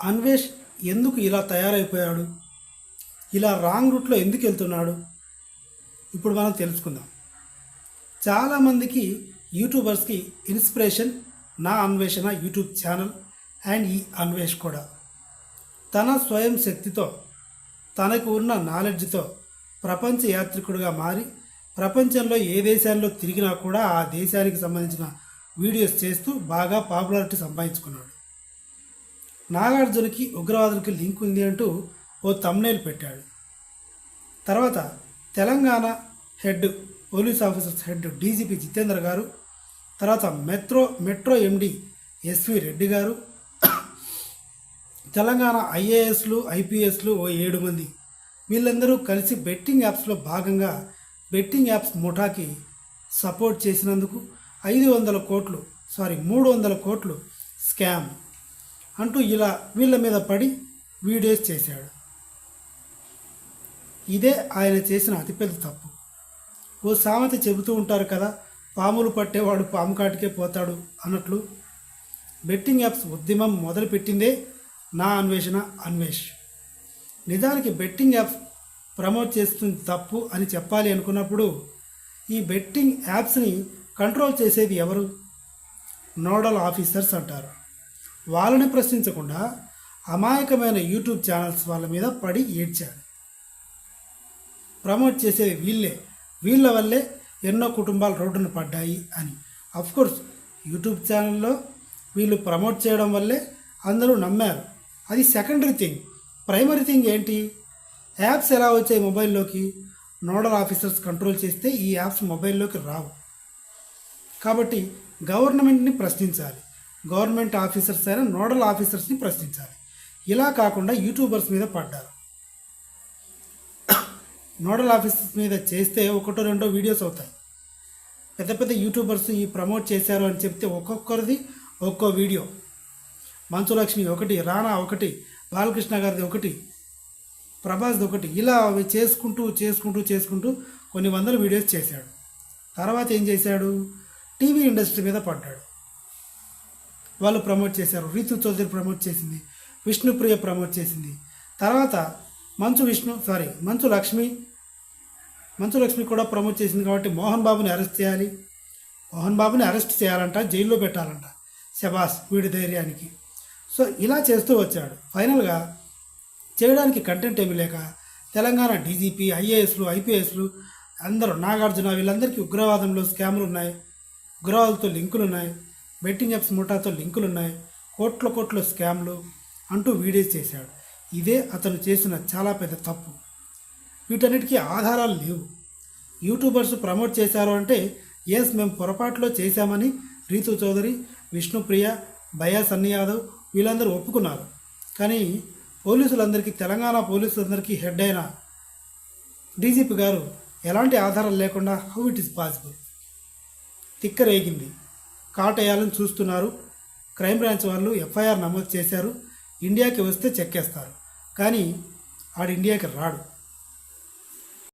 అన్వేష్ ఎందుకు ఇలా తయారైపోయాడు? ఇలా రాంగ్ రూట్లో ఎందుకు వెళ్తున్నాడు? ఇప్పుడు మనం తెలుసుకుందాం. చాలామందికి యూట్యూబర్స్కి ఇన్స్పిరేషన్ నా అన్వేషణ యూట్యూబ్ ఛానల్ అండ్ ఈ అన్వేష్ కూడా. తన స్వయం శక్తితో తనకు ఉన్న నాలెడ్జ్తో ప్రపంచ యాత్రికుడిగా మారి ప్రపంచంలో ఏ దేశాల్లో తిరిగినా కూడా ఆ దేశానికి సంబంధించిన వీడియోస్ చేస్తూ బాగా పాపులారిటీ సంపాదించుకున్నాడు. నాగార్జునకి ఉగ్రవాదులకి లింక్ ఉంది అంటూ ఓ తమ్నేల్ పెట్టాడు. తర్వాత Telangana head police officers head DGP Jitendra గారు తర్వాత metro metro MD SV Reddy గారు తెలంగాణ ఐఏఎస్లు ఐపీఎస్లు ఓ ఏడు మంది. వీళ్ళందరూ కలిసి బెట్టింగ్ యాప్స్లో భాగంగా బెట్టింగ్ యాప్స్ ముఠాకి సపోర్ట్ చేసినందుకు ఐదు వందల కోట్లు సారీ మూడు వందల కోట్లు స్కామ్. అంటూ ఇలా వీళ్ళ మీద పడి వీడియోస్ చేశాడు. ఇదే ఆయన చేసిన అతిపెద్ద తప్పు. ఓ సామెత చెబుతూ ఉంటారు కదా పాములు పట్టేవాడు పాము కాటికే పోతాడు అన్నట్లు. బెట్టింగ్ యాప్స్ ఉద్యమం మొదలుపెట్టిందే నా అన్వేషణ అన్వేష్. నిజానికి బెట్టింగ్ యాప్స్ ప్రమోట్ చేస్తుంది తప్పు అని చెప్పాలి అనుకున్నప్పుడు ఈ బెట్టింగ్ యాప్స్ని కంట్రోల్ చేసేది ఎవరు? నోడల్ ఆఫీసర్స్ అంటారు. వాళ్ళని ప్రశ్నించకుండా అమాయకమైన యూట్యూబ్ ఛానల్స్ వాళ్ళ మీద పడి ఏడ్చాడు. ప్రమోట్ చేసేది వీళ్ళే వీళ్ళ వల్లే ఎన్నో కుటుంబాలు రోడ్డున పడ్డాయి అని. అఫ్కోర్స్ యూట్యూబ్ ఛానల్లో వీళ్ళు ప్రమోట్ చేయడం వల్లే అందరూ నమ్మారు. అది సెకండరీ థింగ్ ప్రైమరీ థింగ్ ఏంటి? యాప్స్ ఎలా వచ్చాయి మొబైల్లోకి? నోడల్ ఆఫీసర్స్ కంట్రోల్ చేస్తే ఈ యాప్స్ మొబైల్లోకి రావు. కాబట్టి గవర్నమెంట్ని ప్రశ్నించాలి. గవర్నమెంట్ ఆఫీసర్స్ అయినా నోడల్ ఆఫీసర్స్ని ప్రశ్నించాలి. ఇలా కాకుండా యూట్యూబర్స్ మీద పడ్డారు. నోడల్ ఆఫీసర్స్ మీద చేస్తే ఒకటో రెండో వీడియోస్ అవుతాయి. పెద్ద పెద్ద యూట్యూబర్స్ ఈ ప్రమోట్ చేశారు అని చెప్తే ఒక్కొక్కరిది ఒక్కో వీడియో. మంచులక్ష్మి ఒకటి రానా ఒకటి బాలకృష్ణ గారిది ఒకటి ప్రభాస్ది ఒకటి. ఇలా అవి చేసుకుంటూ చేసుకుంటూ చేసుకుంటూ కొన్ని వందల వీడియోస్ చేశాడు. తర్వాత ఏం చేశాడు? టీవీ ఇండస్ట్రీ మీద పడ్డాడు. వాళ్ళు ప్రమోట్ చేశారు. రీతు చౌదరి ప్రమోట్ చేసింది. విష్ణుప్రియ ప్రమోట్ చేసింది. తర్వాత మంచు విష్ణు సారీ మంచు లక్ష్మి మంచు లక్ష్మి కూడా ప్రమోట్ చేసింది కాబట్టి మోహన్ బాబుని అరెస్ట్ చేయాలి. మోహన్ బాబుని అరెస్ట్ చేయాలంట జైల్లో పెట్టాలంట శబాస్ వీడి ధైర్యానికి. సో ఇలా చేస్తూ వచ్చాడు. ఫైనల్గా చేయడానికి కంటెంట్ ఏమీ లేక తెలంగాణ డీజీపీ ఐఏఎస్లు ఐపీఎస్లు అందరూ నాగార్జున వీళ్ళందరికీ ఉగ్రవాదంలో స్కాములు ఉన్నాయి. ఉగ్రవాదులతో లింకులు ఉన్నాయి. బెట్టింగ్ యాప్స్ ముఠాతో లింకులు ఉన్నాయి కోట్ల కోట్ల స్కామ్లు అంటూ వీడియోస్ చేశాడు. ఇదే అతను చేసిన చాలా పెద్ద తప్పు. వీటన్నిటికీ ఆధారాలు లేవు. యూట్యూబర్స్ ప్రమోట్ చేశారు అంటే ఎస్ మేము పొరపాటులో చేశామని రీతు చౌదరి విష్ణుప్రియ భయా సన్ని యాదవ్ వీళ్ళందరూ ఒప్పుకున్నారు. కానీ పోలీసులందరికీ తెలంగాణ పోలీసులందరికీ హెడ్ అయిన డీజీపీ గారు ఎలాంటి ఆధారాలు లేకుండా హౌ ఇట్ ఈస్ పాసిబుల్? తిక్కరేగింది. కాటేయాలని చూస్తున్నారు. క్రైమ్ బ్రాంచ్ వాళ్ళు ఎఫ్ఐఆర్ నమోదు చేశారు. ఇండియాకి వస్తే చెక్కేస్తారు. కానీ ఆడు ఇండియాకి రాడు.